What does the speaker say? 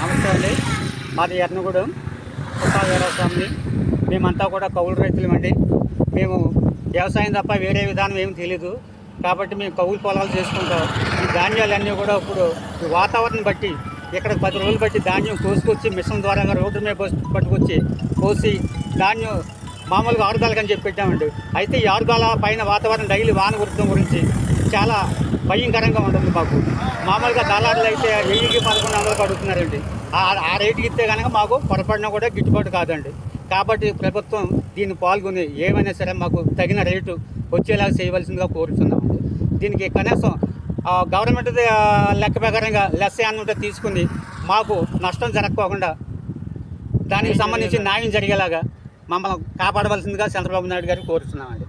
నమస్తే అండి. మాది ఎర్నగూడెం స్వామి. మేమంతా కూడా కౌలు రైతులమండి మేము వ్యవసాయం తప్ప వేరే విధానం ఏమి తెలీదు. కాబట్టి మేము కౌలు పొలాలు చేసుకుంటాం. ఈ ధాన్యాలన్నీ కూడా ఇప్పుడు ఈ వాతావరణం బట్టి ఇక్కడ పది రోజులు బట్టి ధాన్యం కోసుకొచ్చి మిషన్ ద్వారా రోడ్డు మీద పట్టుకొచ్చి కోసి ధాన్యం మామూలుగా ఆరుగాలకని చెప్పి పెట్టామండి. అయితే ఈ ఆరుగాల పైన వాతావరణం డైలీ వాన గురితం గురించి చాలా భయంకరంగా ఉంటుంది మాకు. మామూలుగా దళారులు అయితే వెయ్యికి పదకొండు వందలకు అడుగుతున్నారండి. ఆ- ఆ రేటుకి ఇస్తే కనుక మాకు పొరపడినా కూడా గిట్టుబాటు కాదండి. కాబట్టి ప్రభుత్వం దీన్ని పాల్గొని ఏమైనా సరే మాకు తగిన రేటు వచ్చేలాగా చేయవలసిందిగా కోరుతున్నామండి. దీనికి కనీసం గవర్నమెంట్ లెక్క ప్రకారంగా లెస్ ఉంటే తీసుకుని మాకు నష్టం జరగకోకుండా దానికి సంబంధించి న్యాయం జరిగేలాగా మమ్మల్ని కాపాడవలసిందిగా చంద్రబాబు నాయుడు గారు కోరుతున్నామండి.